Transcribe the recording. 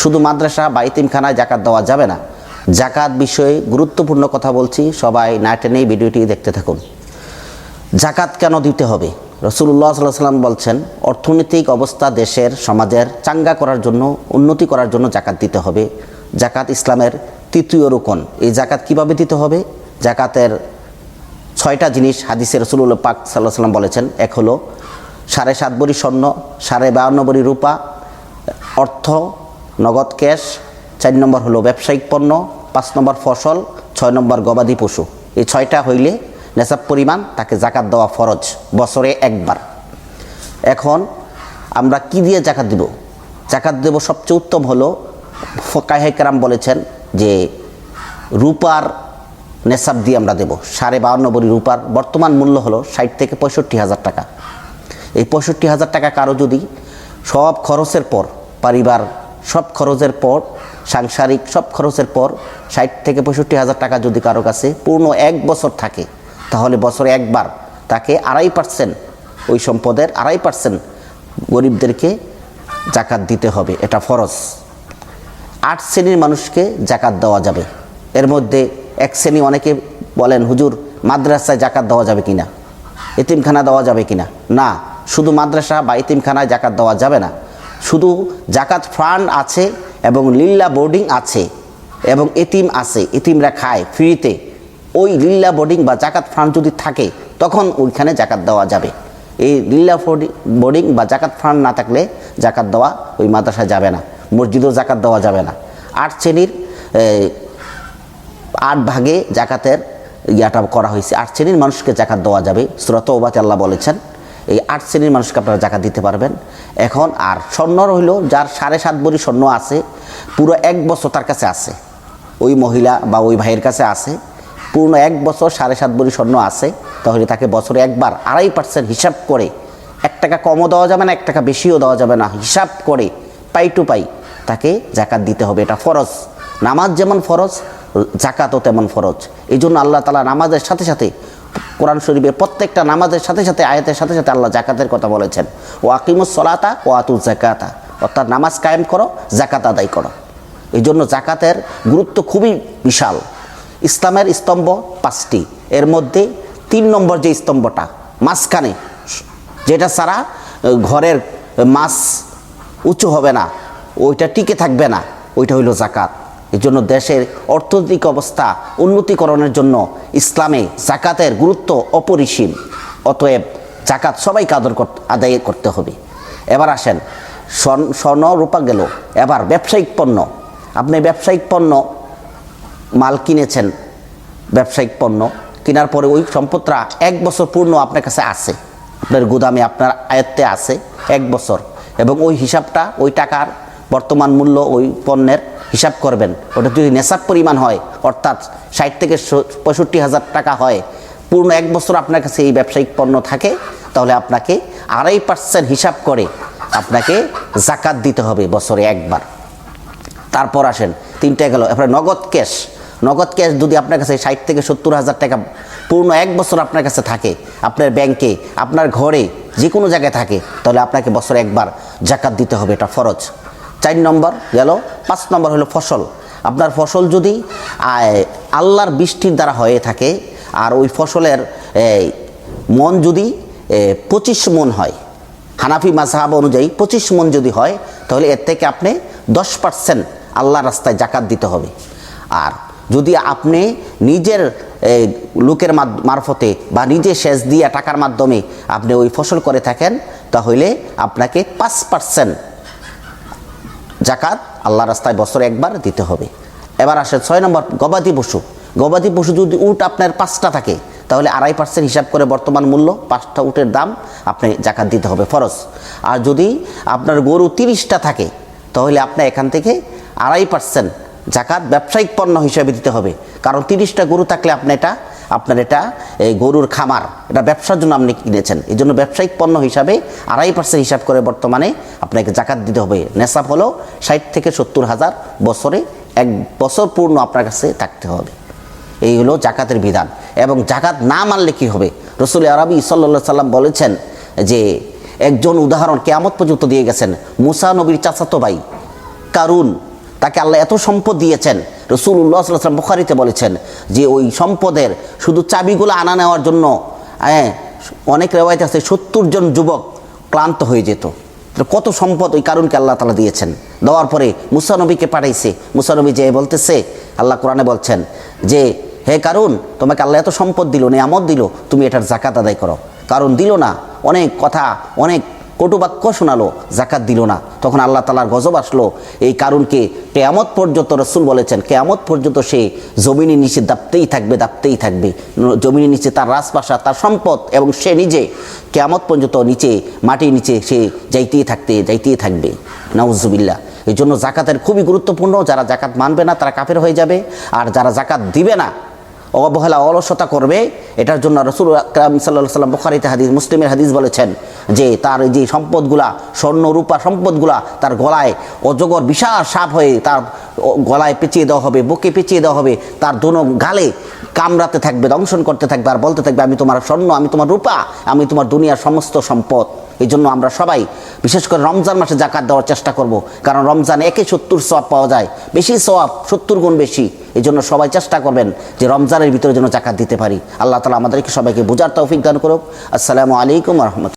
শুধু মাদ্রাসা বা ইতিমখানায় জাকাত দেওয়া যাবে না। জাকাত বিষয়ে গুরুত্বপূর্ণ কথা বলছি, সবাই না টেনে এই ভিডিওটি দেখতে থাকুন। জাকাত কেন দিতে হবে? রসুল্লাহ সাল্লাহ সাল্লাম বলছেন, অর্থনৈতিক অবস্থা দেশের সমাজের চাঙ্গা করার জন্য, উন্নতি করার জন্য জাকাত দিতে হবে। জাকাত ইসলামের তৃতীয় রোকন। এই জাকাত কীভাবে দিতে হবে? জাকাতের ছয়টা জিনিস হাদিসে রসুল্লাহ পাক সাল্লাহ সাল্লাম বলেছেন। এক হলো সাড়ে সাত বড়ি স্বর্ণ, সাড়ে বাউন্ন বড়ি রূপা, অর্থ নগদ ক্যাশ, চার নম্বর হলো ব্যবসায়িক পণ্য, পাঁচ নম্বর ফসল, ছয় নম্বর গবাদি পশু। এই ছয়টা হইলে নেশাব পরিমাণ, তাকে জাকাত দেওয়া ফরজ, বছরে একবার। এখন আমরা কি দিয়ে জাকাত দিব? জাকাত দেব সবচেয়ে উত্তম হলো ফকাহেকরাম বলেছেন যে রূপার নেশাব দিয়ে আমরা দেব। সাড়ে বাউন্ন বড়ি রূপার, বর্তমান মূল্য হলো ষাট থেকে পঁয়ষট্টি হাজার টাকা। এই পঁয়ষট্টি হাজার টাকা কারও যদি সব খরচের পর পরিবার সব খরচের পর, সাংসারিক সব খরচের পর ষাট থেকে পঁয়ষট্টি হাজার টাকা যদি কারও কাছে পূর্ণ এক বছর থাকে, তাহলে বছরে একবার তাকে আড়াই পার্সেন্ট ওই সম্পদের আড়াই পার্সেন্ট গরিবদেরকে জাকাত দিতে হবে, এটা ফরজ। আট শ্রেণির মানুষকে জাকাত দেওয়া যাবে। এর মধ্যে এক শ্রেণি অনেকে বলেন, হুজুর, মাদ্রাসায় জাকাত দেওয়া যাবে কিনা? এতিমখানা দেওয়া যাবে কিনা? না, শুধু মাদ্রাসা বা এতিমখানায় জাকাত দেওয়া যাবে না। শুধু জাকাত ফান্ড আছে এবং লিল্লা বোর্ডিং আছে এবং এতিম আছে, এতিমরা খায় ফ্রিতে। ওই লিল্লা বোর্ডিং বা জাকাত ফান্ড যদি থাকে, তখন ওইখানে জাকাত দেওয়া যাবে। এই লিল্লা বোর্ডিং বা জাকাত ফান্ড না থাকলে জাকাত দেওয়া ওই মাদ্রাসায় যাবে না, মসজিদেও জাকাত দেওয়া যাবে না। আট শ্রেণির আট ভাগে জাকাতের ইয়াটা করা হয়েছে। আট শ্রেণির মানুষকে জাকাত দেওয়া যাবে। সুরত ওবাতে আল্লাহ বলেছেন এই আট শ্রেণির মানুষকে আপনারা জাকাত দিতে পারবেন। এখন আর স্বর্ণ রইল, যার সাড়ে সাত বড়ি স্বর্ণ আছে, পুরো এক বছর তার কাছে আছে। ওই মহিলা বা ওই ভাইয়ের কাছে আছে, পূর্ণ এক বছর সাড়ে সাত বড়ি স্বর্ণ আছে, তাহলে তাকে বছরে একবার আড়াই পার্সেন্ট হিসাব করে, এক টাকা কমও দেওয়া যাবে না, এক টাকা বেশিও দেওয়া যাবে না, হিসাব করে, পাই টু পাই তাকে জাকাত দিতে হবে। এটা ফরজ। নামাজ যেমন ফরজ, জাকাতও তেমন ফরজ। এই জন্য আল্লাহ তালা নামাজের সাথে সাথে কোরআন শরীফের প্রত্যেকটা নামাজের সাথে সাথে, আয়াতের সাথে সাথে আল্লাহ জাকাতের কথা বলেছেন। ও আকিমুস সলাতা ও আতু জাকাতা অর্থাৎ নামাজ কায়েম করো জাকাত আদায় করো। এই জন্য জাকাতের গুরুত্ব খুবই বিশাল। ইসলামের স্তম্ভ পাঁচটি। এর মধ্যে তিন নম্বর যে স্তম্ভটা, মাঝখানে, যেটা ছাড়া ঘরের মাছ উঁচু হবে না, ওইটা টিকে থাকবে না, ওইটা হইল জাকাত এই জন্য দেশের অর্থনৈতিক অবস্থা উন্নতিকরণের জন্য ইসলামে জাকাতের গুরুত্ব অপরিসীম। অতএব জাকাত সবাইকে আদর আদায় করতে হবে। এবার আসেন, স্বর্ণ স্বর্ণ রূপা গেল। এবার ব্যবসায়িক পণ্য। আপনি ব্যবসায়িক পণ্য মাল কিনেছেন, ব্যবসায়িক পণ্য। কেনার পরে ওই সম্পদটা এক বছর পূর্ণ আপনার কাছে আছে। আপনার গুদামে আপনার আয়ত্তে আছে এক বছর। এবং ওই হিসাবটা, ওই টাকার বর্তমান মূল্য ওই পণ্যের হিসাব করবেন। ওটা যদি নেশাব পরিমাণ হয়, অর্থাৎ ষাট থেকে পঁয়ষট্টি হাজার টাকা হয়, পূর্ণ এক বছর আপনার কাছে এই ব্যবসায়িক পণ্য থাকে, তাহলে আপনাকে আড়াই পার্সেন্ট হিসাব করে আপনাকে জাকাত দিতে হবে বছরে একবার। তারপর আসেন তিনটা গেল। এরপরে নগদ ক্যাশ। নগদ ক্যাশ যদি আপনার কাছে ষাট থেকে সত্তর হাজার টাকা পূর্ণ এক বছর আপনার কাছে থাকে, আপনার ব্যাংকে, আপনার ঘরে যে কোনো জায়গায় থাকে, তাহলে আপনাকে বছরে একবার জাকাত দিতে হবে, এটা ফরজ। চার নম্বর গেল, পাঁচ নম্বর হলো ফসল। আপনার ফসল যদি আল্লাহর বৃষ্টির দ্বারা হয়ে থাকে, আর ওই ফসলের মন যদি পঁচিশ মন হয়, হানাফি মাসাহাব অনুযায়ী পঁচিশ মন যদি হয়, তাহলে এর থেকে আপনি দশ পার্সেন্ট আল্লাহ রাস্তায় জাকাত দিতে হবে। আর যদি আপনি নিজের লোকের মারফতে বা নিজে সেচ দিয়ে টাকার মাধ্যমে আপনি ওই ফসল করে থাকেন, তাহলে আপনাকে পাঁচ পার্সেন্ট জাকাত আল্লাহ রাস্তায় বছরে একবার দিতে হবে। এবার আসে ছয় নম্বর গবাদি পশু। গবাদি পশু যদি উট আপনার পাঁচটা থাকে, তাহলে আড়াই পার্সেন্ট হিসাব করে বর্তমান মূল্য পাঁচটা উটের দাম আপনি জাকাত দিতে হবে ফরজ। আর যদি আপনার গরু তিরিশটা থাকে, তাহলে আপনার এখান থেকে আড়াই পার্সেন্ট জাকাত ব্যবসায়িক পণ্য হিসেবে দিতে হবে। কারণ তিরিশটা গরু থাকলে আপনি এটা, আপনার এটা, এই গরুর খামার, এটা ব্যবসার জন্য আপনি কিনেছেন। এই জন্য ব্যবসায়িক পণ্য হিসাবে আড়াই পার্সেন্ট হিসাব করে বর্তমানে আপনাকে জাকাত দিতে হবে। নেশাব হলো ষাট থেকে সত্তর হাজার বছরে এক বছর পূর্ণ আপনার কাছে থাকতে হবে। এই হলো জাকাতের বিধান। এবং জাকাত না মানলে কি হবে? রসুল আরবি সাল্লা সাল্লাম বলেছেন যে, একজন উদাহরণ কেয়ামত পর্যন্ত দিয়ে গেছেন। মুসা নবীর চাচাতো ভাই কারুন, তাকে আল্লাহ এত সম্পদ দিয়েছেন। রসুল্লাহ সাল্লাম বুখারিতে বলেছেন যে, ওই সম্পদের শুধু চাবিগুলো আনা নেওয়ার জন্য হ্যাঁ অনেক রেওয়ায়ত আছে, সত্তর জন যুবক ক্লান্ত হয়ে যেত। কত সম্পদ ওই কারণকে আল্লাহ তালা দিয়েছেন? দেওয়ার পরে মুসানবীকে পাঠাইছে। মুসানবী যে বলতেছে, আল্লাহ কোরআনে বলছেন যে, হে কারণ তোমাকে আল্লাহ এত সম্পদ দিল, নিয়ামত দিল, তুমি এটার জাকাত আদায় করো। কারণ দিল না, অনেক কথা, অনেক কটুবাক্য শোনালো, জাকাত দিল না। তখন আল্লাহ তালার গজব আসলো। এই কারণকে কেয়ামত পর্যন্ত রসুল বলেছেন, কেয়ামত পর্যন্ত সে জমিনের নিচে দাপতেই থাকবে দাপতেই থাকবে। জমিনের নিচে তার রাজপাশা তার সম্পদ এবং সে নিজে কেয়ামত পর্যন্ত নিচে, মাটির নিচে সে যাইতেই থাকতে, যাইতেই থাকবে। নাউজুবিল্লা এই জন্য জাকাতের খুবই গুরুত্বপূর্ণ। যারা জাকাত মানবে না, তারা কাফের হয়ে যাবে। আর যারা জাকাত দিবে না অবহেলা, অলসতা করবে, এটার জন্য রসুল কালাম সাল্লাহ সাল্লাম বখারিতে হাদিস, মুসলিমের হাদিস বলেছেন যে তার যে সম্পদগুলা, স্বর্ণ রূপা সম্পদগুলা তার গলায় অজগর বিশাল সাপ হয়ে তার গলায় পেঁচিয়ে দেওয়া হবে, বুকে পেঁচিয়ে দেওয়া হবে, তার দোনো গালে কামড়াতে থাকবে, দংশন করতে থাকবে আর বলতে থাকবে, আমি তোমার স্বর্ণ, আমি তোমার রূপা, আমি তোমার দুনিয়ার সমস্ত সম্পদ। এই জন্য আমরা সবাই বিশেষ করে রমজান মাসে জাকাত দেওয়ার চেষ্টা করব। কারণ রমজান একে সত্তর সওয়াব পাওয়া যায়, বেশি সওয়াব সত্তর গুণ বেশি। এই জন্য সবাই চেষ্টা করবেন যে রমজানের ভিতরে যেন জাকাত দিতে পারি। আল্লাহ তালা আমাদেরকে সবাইকে বোঝার তৌফিক দান করুক। আসসালামু আলাইকুম রহমত